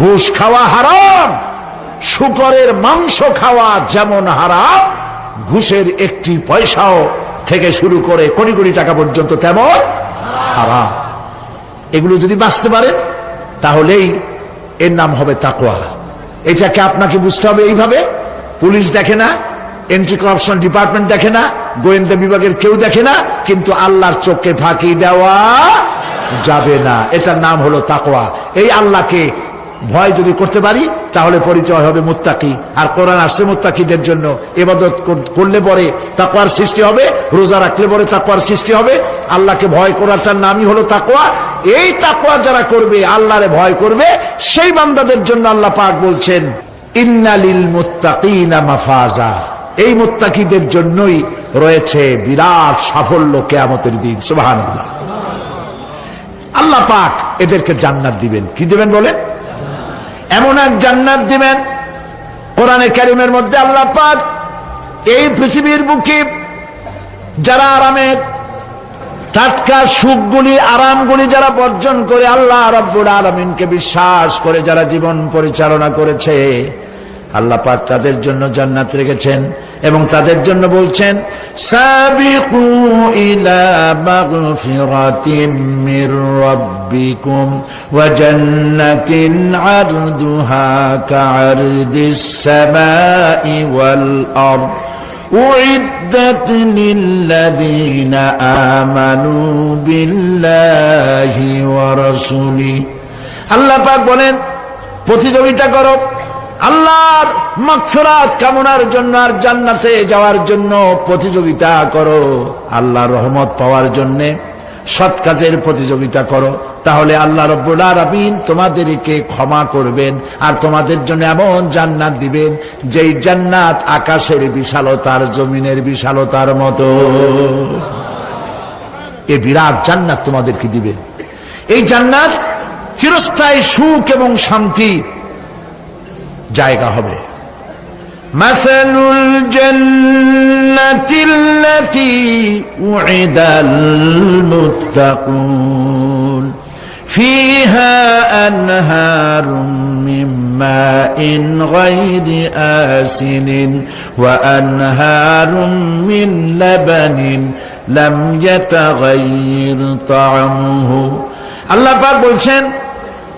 ঘুষ খাওয়া হারাম, শুকরের মাংস খাওয়া যেমন হারাম, ঘুষের একটি পয়সাও থেকে শুরু করে কোটি কোটি টাকা পর্যন্ত তেমন হারাম। এগুলো যদি বাঁচতে পারে, তাহলেই এর নাম হবে তাকোয়া এটাকে আপনাকে বুঝতে হবে এইভাবে, পুলিশ দেখে না এন্ট্রি করাপশন ডিপার্টমেন্ট দেখে না, গোয়েন্দা বিভাগের কেউ দেখে না, কিন্তু আল্লাহর চোখে ফাঁকি দেওয়া যাবে না। এটার নাম হলো তাকোয়া এই আল্লাহকে ভয় যদি করতে পারি, তাহলে পরিচয় হবে মুত্তাকি। আর কোরআন আসছে মুত্তাকিদের জন্য। এবাদত করলে পরে তাকওয়ার সৃষ্টি হবে, রোজা রাখলে পরে তাকওয়ার সৃষ্টি হবে। আল্লাহকে ভয় করাটার নামই হলো তাকওয়া। এই তাকওয়া যারা করবে, আল্লাহরে ভয় করবে, সেই বান্দাদের জন্য আল্লাহ পাক বলছেন, ইন্নালিল মাফাজা। এই মুত্তাকিদের জন্যই রয়েছে বিরাট সাফল্য কেয়ামতের দিন। সুবহানাল্লাহ। আল্লাহ পাক এদেরকে জান্নাত দিবেন। কি দিবেন বলেন? এমন এক জান্নাত দিবেন, কোরআনে কারিমের মধ্যে আল্লাহ পাক এই পৃথিবীর বুকে যারা আরামের টাটকা সুখগুলি, আরামগুলি যারা বর্জন করে আল্লাহ রব্বুল আলমিনকে বিশ্বাস করে যারা জীবন পরিচালনা করেছে, আল্লাহ পাক তাদের জন্য জান্নাত রেখেছেন এবং তাদের জন্য বলছেন, সাবিকু ইলা মাগফিরাতিম মির রাব্বিকুম ওয়া জান্নাতিন আরদুহা কা'আরদিস সামাই ওয়াল আরদ أعدت للذين آمنوا بالله ورسوله আল্লাহ পাক বলেন প্রতিযোগিতা করো আল্লাহর মাগফিরাত কামনার জন্য আর জান্নাতে যাওয়ার জন্য প্রতিযোগিতা করো আল্লাহর রহমত পাওয়ার জন্যে সৎ কাজের প্রতিযোগিতা করো। তাহলে আল্লাহ রব্বুল আলামিন তোমাদেরকে ক্ষমা করবেন আর তোমাদের জন্য এমন জান্নাত দিবেন, যেই জান্নাত আকাশের বিশালতার জমিনের বিশালতার মতো। এ বিরাট জান্নাত তোমাদেরকে দিবেন এই জান্নাত চিরস্থায়ী সুখ এবং শান্তি জায়গা হবে। مثل الجنة التي وعد المتقون فيها أنهار من ماء غير آسن وأنهار من لبن لم يتغير طعمه الله পাক বলছেন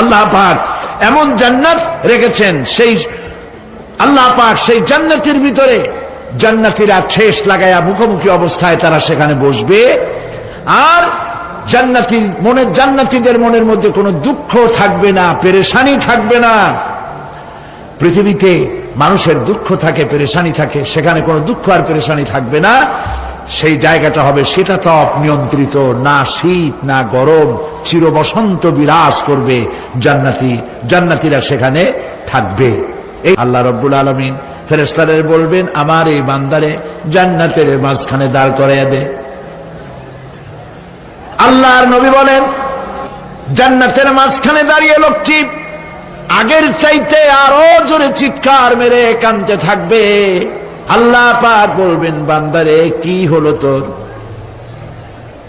আল্লাহ পাক এমন জান্নাত রেখেছেন, সেই আল্লাহ পাক সেই জান্নাতের ভিতরে জান্নাতীরা ঠেস লাগায়া মুখোমুখি অবস্থায় তারা সেখানে বসবে। আর জান্নাতি মনের জান্নাতীদের মনের মধ্যে কোনো দুঃখ থাকবে না, পেরেশানি থাকবে না। পৃথিবীতে মানুষের দুঃখ থাকে, পেরেশানি থাকে, সেখানে কোনো দুঃখ আর পেরেশানি থাকবে না। সেই জায়গাটা হবে সেটা তপ নিয়ন্ত্রিত, না শীত, না গরম চির বসন্ত বিরাজ করবে জান্নাতি, জান্নাতিরা সেখানে থাকবে। এই আল্লাহ রব্বুল আলমিন ফেরেস্তারের বলবেন, আমার এই বান্দারে জান্নাতের মাঝখানে দাঁড় করাইয়া দে। আল্লাহর নবী বলেন, জান্নাতের মাঝখানে দাঁড়িয়ে লোকটি আগের চাইতে আরও জোরে চিৎকার মেরে কানতে থাকবে। আল্লাহ পাক বলবেন, বান্দারে, কি হলো তোর?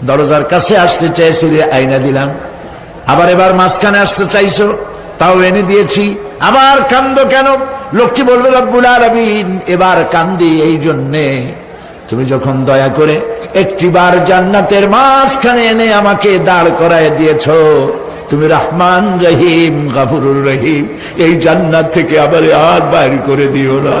দরজার কাছে আসতে চাইছিলে আইনা দিলাম। আবার এবার মাঝখানে আসতে চাইছো, তাও এনে দিয়েছি। আবার কান্দ কেন? লোকটি বলবে, রব্বুল আলমিন, এবার কান্দি এই জন্যে। তুমি যখন দয়া করে একটিবার জান্নাতের মাঝখানে এনে আমাকে দাঁড় করায় দিয়েছ, তুমি রহমান রহিম, গাফুরুর রহিম। এই জান্নাত থেকে আবার আর বাইর করে দিও না।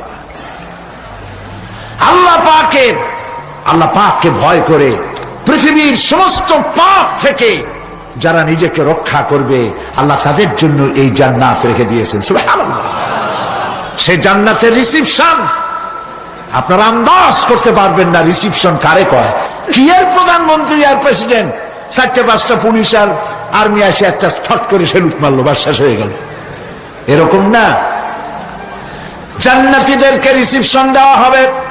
আল্লাহ পাকের, আল্লাহ পাককে ভয় করে পৃথিবীর সমস্ত পাপ থেকে যারা নিজেকে রক্ষা করবে, আল্লাহ তাদের জন্য এই জান্নাত রেখে দিয়েছেন। সে জান্নাতের রিসিপশন আপনারা আন্দাজ করতে পারবেন না রিসিপশন কারে কয়। কি এর প্রধানমন্ত্রী আর প্রেসিডেন্ট চারটে পাঁচটা পুলিশ আর আর্মি আসে একটা ছট করে সে সেলুট মারলো বা শেষ হয়ে গেল। এরকম না। জান্নাতীদেরকে রিসিপশন দেওয়া হবে।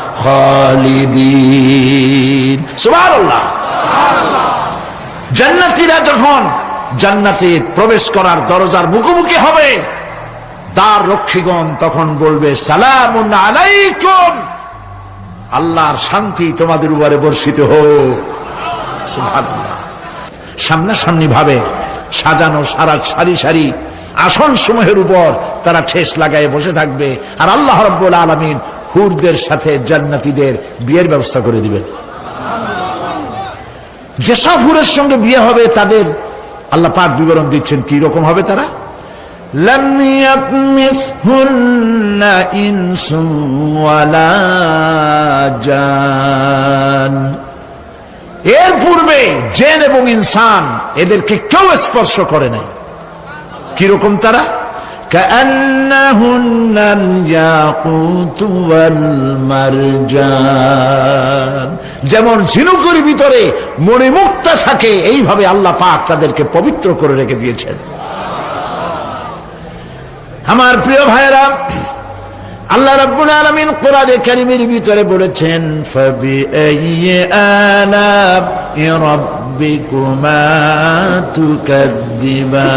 জান্নাতিরা যখন জান্নাতে প্রবেশ করার দরজার মুখোমুখি হবে, দ্বার রক্ষীগণ তখন বলবে সালাম আলাইকুম। আল্লাহর শান্তি তোমাদের উপরে বর্ষিত হোক। সামনাসামনি ভাবে সাজানো সারা সারি সারি আসন সমূহের উপর তারা ঠেস লাগায় বসে থাকবে। আর আল্লাহ রব্বুল আলমিন হুরদের সাথে জান্নাতিদের বিয়ের ব্যবস্থা করে দিবেন। যেসব হুরের সঙ্গে বিয়ে হবে, তাদের আল্লাহ পাক বিবরণ দিচ্ছেন, কি রকম হবে তারা? এর পূর্বে জেন এবং ইনসান এদেরকে কেউ স্পর্শ করে নাই। কীরকম তারা? كأنهن الياقوت والمرجان যেমন ঝিনুকের ভিতরে মণিমুক্তা থাকে এইভাবে আল্লাহ পাক তাদেরকে পবিত্র করে রেখে দিয়েছেন আমার প্রিয় ভাইরা আল্লাহ রাব্বুল আলামিন কোরআনে কারীমের ভিতরে বলেছেন ফাবিআইয়ি আলা'i রাব্বিকুমা তুকাদ্দিবান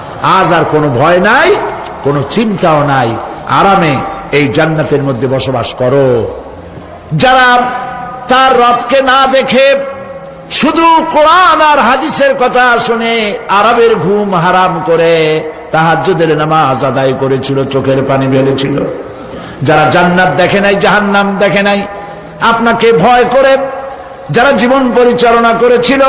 আজ আর কোনো ভয় নাই, কোনো চিন্তাও নাই। আরামে এই জান্নাতের মধ্যে বসবাস করো। যারা তার রবকে না দেখে শুধু কোরআন আর হাদিসের কথা শুনে আরবের ঘুম হারাম করে তাহাজ্জুদের নামাজ আদায় করেছিল, চোখের পানি ফেলেছিল। যারা জান্নাত দেখে নাই, জাহান্নাম দেখে নাই, আপনাকে ভয় করে যারা জীবন পরিচালনা করেছিল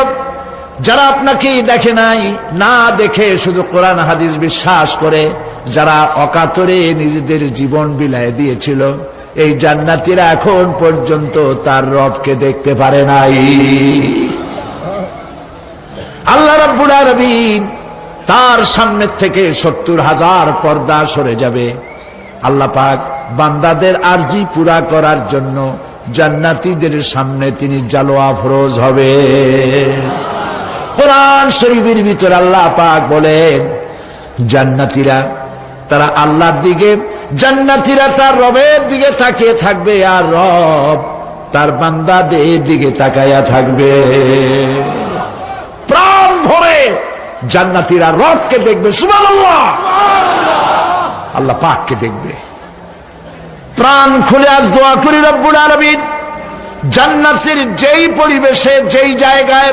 যারা আপনাকে দেখে নাই, না দেখে শুধু কোরআন হাদিস বিশ্বাস করে, যারা অকাতরে নিজেদের জীবন বিলায় দিয়েছিল, এই জান্নাতিরা এখন পর্যন্ত তার রবকে দেখতে পারে নাই। আল্লাহ রাব্বুল আলামিন তার সামনের থেকে সত্তর হাজার পর্দা সরে যাবে। আল্লাহ পাক বান্দাদের আরজি পুরা করার জন্য জান্নাতীদের সামনে তিনি জালোয়া ফরোজ হবে। কোরআন শরীফের ভিতরে আল্লাহ পাক বলেন, জান্নাতীরা তারা আল্লাহর দিকে, জান্নাতীরা তার রবের দিকে তাকিয়ে থাকবে, আর রব তার বান্দাদের দিকে তাকাইয়া থাকবে। প্রাণ ভরে জান্নাতীরা রবকে দেখবে, সুবহানাল্লাহ। আল্লাহ পাককে দেখবে। প্রাণ খুলে আজ দোয়া করি রব্বুল আলামিন। জান্নাতের যেই পরিবেশে, যেই জায়গায়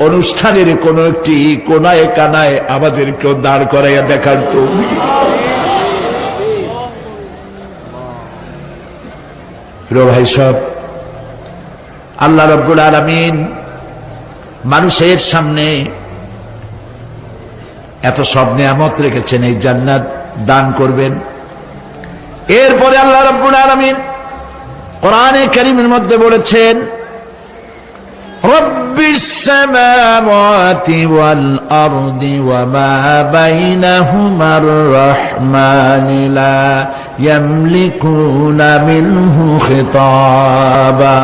অনুষ্ঠানের কোন একটি কোনায় কানায় আমাদেরকেও দাঁড় করাইয়া দেখার প্রিয় ভাই সব আল্লাহ রব্বুল আলমিন মানুষের সামনে এত সব নিয়ামত রেখেছেন, এই জান্নাত দান করবেন। এরপরে আল্লাহ রব্বুল আলমিন কোরআনে করিমের মধ্যে বলেছেন رب السماوات والأرض وما بينهما الرحمن لا يملكون منه خطابا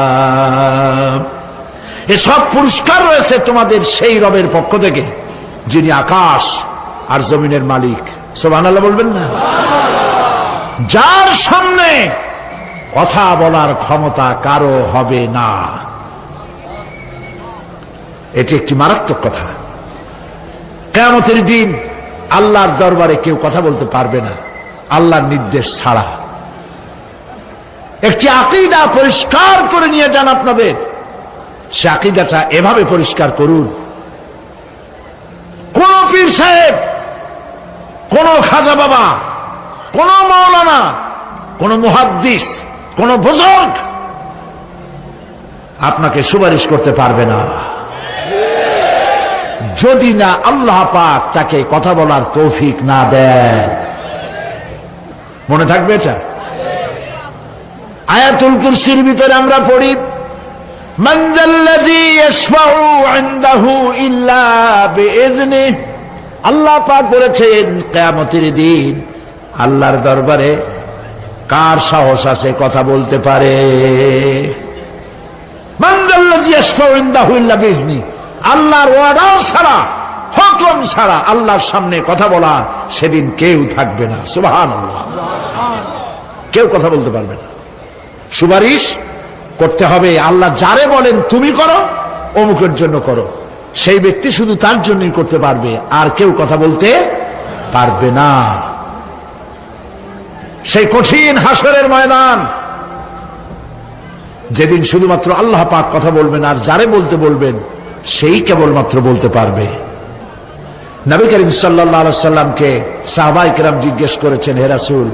এসব পুরস্কার রয়েছে তোমাদের সেই রবের পক্ষ থেকে যিনি আকাশ আর জমিনের মালিক সোবানাল্লাহ বলবেন না যার সামনে কথা বলার ক্ষমতা কারো হবে না এটি একটি মারাত্মক কথা। কেমতের দিন আল্লাহর দরবারে কেউ কথা বলতে পারবে না। আল্লাহর নির্দেশ ছাড়া। একটি আকিদা পরিষ্কার করে নিয়ে যান আপনাদের। সে আকিদাটা এভাবে পরিষ্কার করুন। কোন পীর সাহেব, কোন খাজা বাবা, কোন মৌলানা কোন মুহাদ্দিস, কোন বুজুর্গ আপনাকে সুপারিশ করতে পারবে না। যদি না আল্লাহ পাক তাকে কথা বলার তৌফিক না দেন। মনে থাকবে এটা? আয়াতুল কুরসির ভিতরে আমরা পড়ি আল্লাহ পাক বলেছেন, কেয়ামতির দিন আল্লাহর দরবারে কার সাহস আছে কথা বলতে পারে? মান্দাল্লাহ জিয়াসফা ইন্দাহু ইল্লা বেজনি আল্লাহর ওয়ার্ডার ছাড়া, হুকুম ছাড়া আল্লাহর সামনে কথা বলার সেদিন কেউ থাকবে না। সুবাহান কেউ কথা বলতে পারবে না। সুপারিশ করতে হবে, আল্লাহ যারে বলেন তুমি করো, অমুকের জন্য করো। সেই ব্যক্তি শুধু তার জন্যই করতে পারবে, আর কেউ কথা বলতে পারবে না। সেই কঠিন হাসরের ময়দান, যেদিন শুধুমাত্র আল্লাহ পাক কথা বলবেন আর যারে বলতে বলবেন সেই কেবলমাত্র বলতে পারবে। নবী করিম সাল্লাহ সাল্লামকে সাহবাই কেরাম জিজ্ঞেস করেছেন হেরাসুল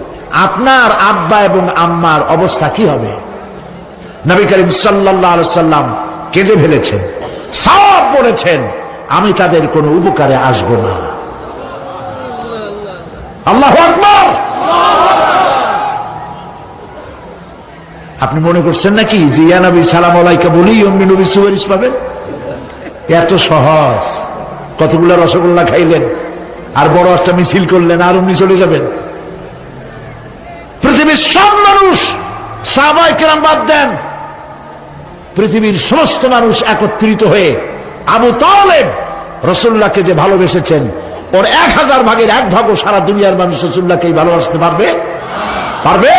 আপনার আব্বা এবং আম্মার অবস্থা কি হবে? নবী করিম সাল্লাহ সাল্লাম কেঁদে ফেলেছেন, সব বলেছেন, আমি তাদের কোনো উপকারে আসব না। আল্লাহ আপনি মনে করছেন নাকি যে, ইয়া নবী, সালাম আলাইকা বলেই অম্মি নবী পাবেন? এত সহজ। কতগুলো রসগোল্লা খাইলেন, আর বড় একটা মিছিল করলেন, আর অমনি চলে যাবেন। পৃথিবীর সব মানুষ সাহাবাই কেরাম বাদ দেন। পৃথিবীর সমস্ত মানুষ একত্রিত হয়ে আবু তালেব রসুল্লাহকে যে ভালোবেসেছেন, ওর এক হাজার ভাগের এক ভাগও সারা দুনিয়ার মানুষ রসুল্লাহকেই ভালোবাসতে পারবে? পারবে?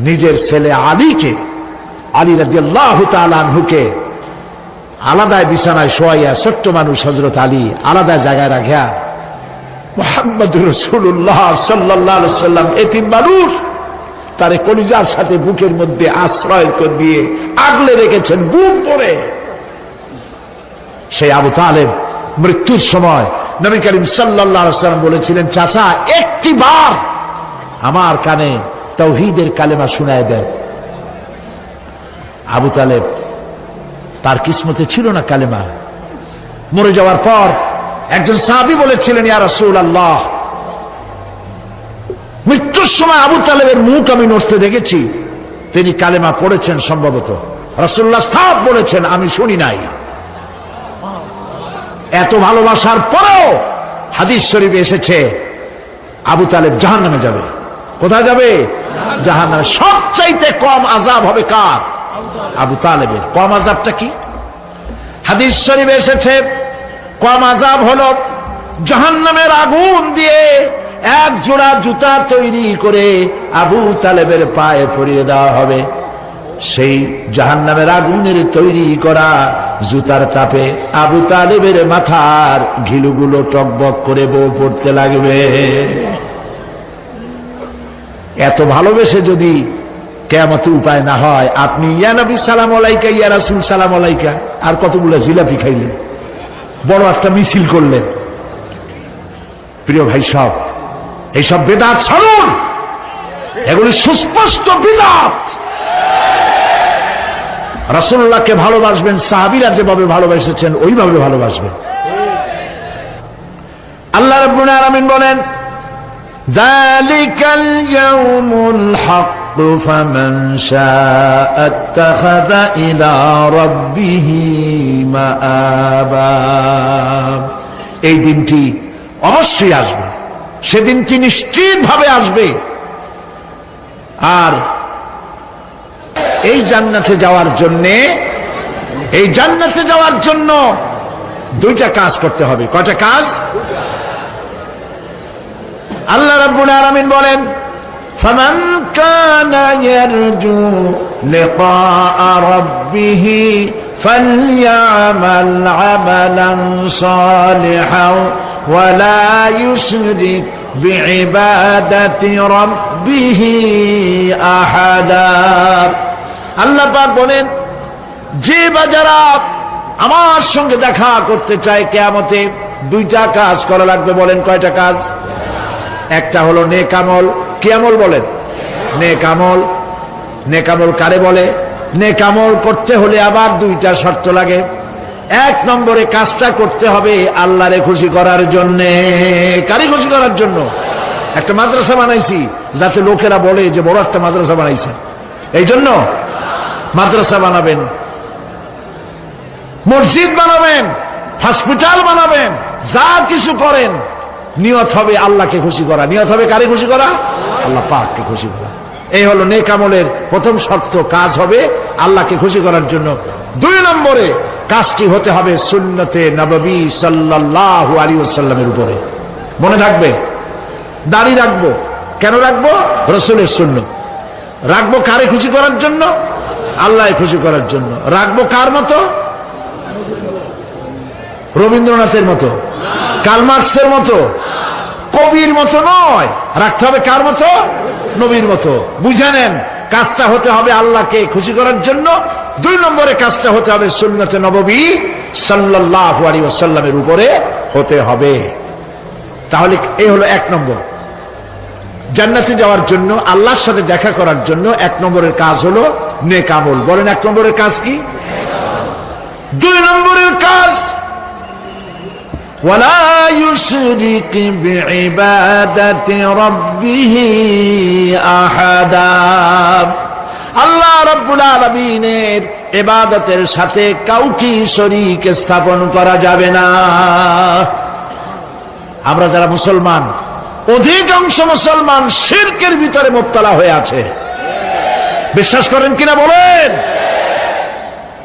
নিজের ছেলে আলীকে, আলী রাজি আল্লাহ তালুকে আলাদায় বিছানায় শোয়াইয়া ছোট্ট মানুষ হজরত আলী আলাদা জায়গায় রাখিয়া মোহাম্মদ রসুল্লাহ সাল্লাহ সাল্লাম এতিম মানুষ, তারে কলিজার সাথে বুকের মধ্যে আশ্রয় দিয়ে আগলে রেখেছেন, বুক পরে সেই আবু তালেব মৃত্যুর সময় নবী করিম সাল্লাম বলেছিলেন, চাচা, একটি বার আমার কানে তৌহিদের কালেমা শুনায় দেন। আবু তালেব তার কিসমতে ছিল না কালেমা। মরে যাওয়ার পর একজন সাহাবি বলেছিলেন, ইয়া রাসূল আল্লাহ মৃত্যুর সময় আবু তালেবের মুখ আমি নড়তে দেখেছি। তিনি কালেমা পড়েছেন সম্ভবত। রাসূল্লাহ সাহেব বলেছেন, আমি শুনি নাই। এত ভালোবাসার পরেও হাদিস শরীফে এসেছে, আবু তালেব জাহান নামে যাবে। কোথায় যাবে? জাহান নামে সবচাইতে কম আজাব হবে কার? আবু তালেবের কম আজাবটা কি? হাদিস শরীফে এসেছে, কম আজাব হলো জাহান্নামের আগুন দিয়ে এক জোড়া জুতা তৈরি করে আবু তালেবের পায়ে পরিয়ে দেওয়া হবে। সেই জাহান্নামের আগুনের তৈরি করা জুতার তাপে আবু তালেবের মাথার ঘিলুগুলো টকবক করে বউ পড়তে লাগবে। এত ভালোবেসে যদি কেয়ামতে উপায় না হয়। আপনি ইয়ানবী সালাম আলাইকা, ইয়া রাসুল, সালাম আলাইকা। আর কতগুলো জিলাপি খাইলেন? বড় একটা মিছিল করলেন। প্রিয় ভাই সব, এইসব বেদাত ছাড়ুন। এগুলি সুস্পষ্ট বিদাত। রাসুল্লাহকে ভালোবাসবেন, সাহাবিরা যেভাবে ভালোবাসেছেন, ওইভাবে ভালোবাসবেন। আল্লাহ রবুল বলেন জালিকাল হক। الحق فمن شاء اتخذ إلى ربه مآبا এই দিনটি অবশ্যই আসবে সেদিনটি নিশ্চিত ভাবে আসবে আর এই জান্নাতে যাওয়ার জন্যে এই জান্নাতে যাওয়ার জন্য দুইটা কাজ করতে হবে কয়টা কাজ আল্লাহ রাব্বুল আলামিন বলেন فمن كان يرجو لقاء ربه فليعمل عملا صالحا ولا يشرك بعبادة ربه أحدا আল্লাহ পাক বলেন যে বা যারা আমার সঙ্গে দেখা করতে চায় কেয়ামতে দুইটা কাজ করা লাগবে বলেন কয়টা কাজ একটা হলো নেকামল কি আমল বলেন? নেকামল নেকামল কারে বলে? নেকামল করতে হলে আবার দুইটা শর্ত লাগে। এক নম্বরে কাজটা করতে হবে আল্লাহরে খুশি করার জন্য। কারি খুশি করার জন্য? একটা মাদ্রাসা বানাইছি, যাতে লোকেরা বলে যে বড় একটা মাদ্রাসা বানাইছে। এই জন্য মাদ্রাসা বানাবেন। মসজিদ বানাবেন, হসপিটাল বানাবেন, যা কিছু করেন। নিয়ত হবে আল্লাহকে খুশি করা। নিয়ত হবে কারে খুশি করা? আল্লাহ পাককে খুশি করা। এই হলো নেকামলের প্রথম শর্ত। কাজ হবে আল্লাহকে খুশি করার জন্য। দুই নম্বরে কাজটি হতে হবে সুন্নতে নববী সাল্লাল্লাহু আলাইহি ওয়াসাল্লামের উপরে। মনে থাকবে? দাড়ি রাখব। কেন রাখব? রসুলের শূন্য রাখব কারে খুশি করার জন্য? আল্লাহ খুশি করার জন্য। রাখব কার মতো? রবীন্দ্রনাথের মতো কালমার্কসের মতো, কবির মতো নয়। রাখতে হবে কার মতো? নবীর মতো। বুঝে নেন, কাজটা হতে হবে আল্লাহকে খুশি করার জন্য। দুই নম্বরে কাজটা হতে হবে সুন্নতে নববী সাল্লাল্লাহু আলাইহি ওয়াসাল্লামের উপরে হতে হবে। তাহলে এই হলো এক নম্বর। জান্নাতে যাওয়ার জন্য, আল্লাহর সাথে দেখা করার জন্য এক নম্বরের কাজ হলো নেকামল বলেন এক নম্বরের কাজ কি? দুই নম্বরের কাজ ولا يشرك بعبادة ربه أحدا আল্লাহ রব্বুল আলমিনের এবাদতের সাথে কাউকে শরীক স্থাপন করা যাবে না আমরা যারা মুসলমান অধিকাংশ মুসলমান শিরকের ভিতরে মোবতলা হয়ে আছে বিশ্বাস করেন কিনা বলেন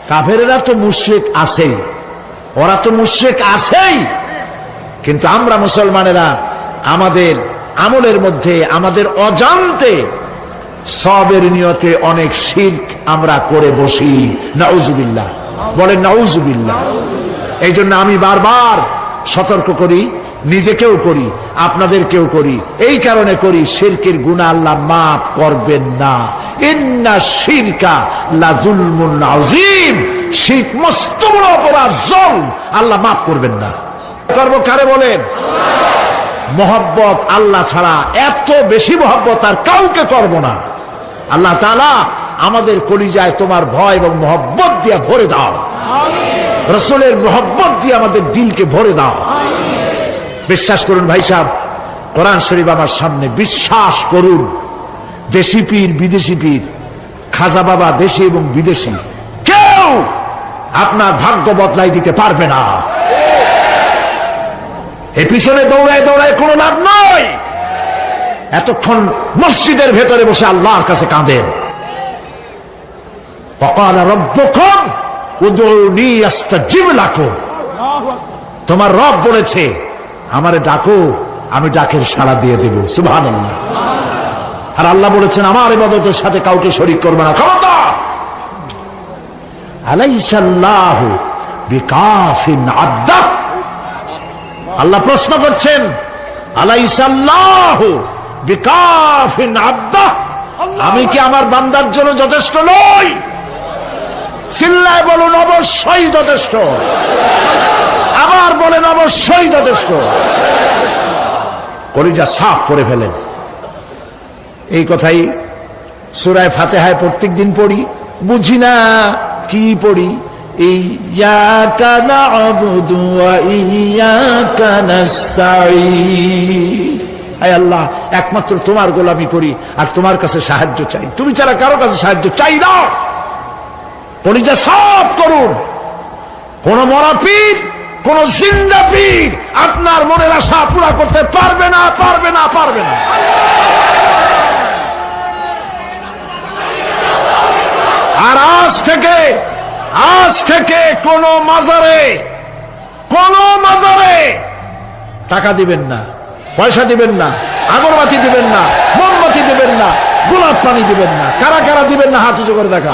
কাফেরেরা তো মুশ্রিক আছেই ওরা তো মুশ্রিক আছেই কিন্তু আমরা মুসলমানেরা আমাদের আমলের মধ্যে, আমাদের অজান্তে সবের নিয়তে অনেক শির্ক আমরা করে বসি। নাউজুবিল্লাহ। বলেন নাউজুবিল্লাহ। এই জন্য আমি বারবার সতর্ক করি, নিজেকেও করি, আপনাদেরকেও করি। এই কারণে করি, শিরকের গুণা আল্লাহ মাফ করবেন না। ইন্না শিরকা লাজুলমুন আজিম শিরক মস্ত বড় অপরাধ জল আল্লাহ মাফ করবেন না। করব কারে বলেন? মহব্বত আল্লাহ ছাড়া এত বেশি মহব্বত আর কাউকে করব না। আল্লাহ তালা আমাদের কলিজায় তোমার ভয় এবং মহব্বত দিয়ে ভরে দাও। রসুলের মহব্বত দিয়ে আমাদের দিলকে ভরে দাও। বিশ্বাস করুন ভাই সাহেব, কোরআন শরীফ আমার সামনে বিশ্বাস করুন। দেশি পীর, বিদেশি পীর, খাজা বাবা দেশি এবং বিদেশি। কেউ আপনার ভাগ্য বদলাই দিতে পারবে না। এ পিছনে দৌড়ায় দৌড়ায় কোনো লাভ নয়। এতক্ষণ মসজিদের ভেতরে বসে আল্লাহর কাছে কাঁদেন। তোমার রব বলেছে, আমারে ডাকো, আমি ডাকের সাড়া দিয়ে দেব। সুভান আর আল্লাহ বলেছেন, আমার ইবাদতের সাথে কাউকে শরিক করবে না। ক্ষমতা আলাইসাল্লাহ বিকাফিন আদাব আল্লাহ প্রশ্ন করছেন আলাইসাল্লাহ বিকাফিন আব্দা আমি কি আমার বান্দার জন্য যথেষ্ট নই? চিল্লায় বলুন অবশ্যই যথেষ্ট। আবার বলেন অবশ্যই যথেষ্ট। কলিজা সাফ করে ফেলেন। এই কথাই সুরায় ফাতেহায় প্রত্যেক দিন পড়ি। বুঝি না কি পড়ি? না'বুদু ওয়া ইয়াকা নাস্তাঈন আয় আল্লাহ, একমাত্র তোমার গোলামি করি আর তোমার কাছে সাহায্য চাই। তুমি ছাড়া কারও কাছে সাহায্য চাই না। পরিচয় সব করুন। কোন মরা পীর, কোন জিন্দা পীর আপনার মনের আশা পুরা করতে পারবে না পারবে না পারবে না। আর আজ থেকে আজ থেকে কোন মাজারে কোন মাজারে টাকা দিবেন না, পয়সা দিবেন না, আগরবাতি দিবেন না, মোমবাতি দিবেন না, গোলাপ পানি দিবেন না, কারা কারা দিবেন না হাত উঁচু করে দেখা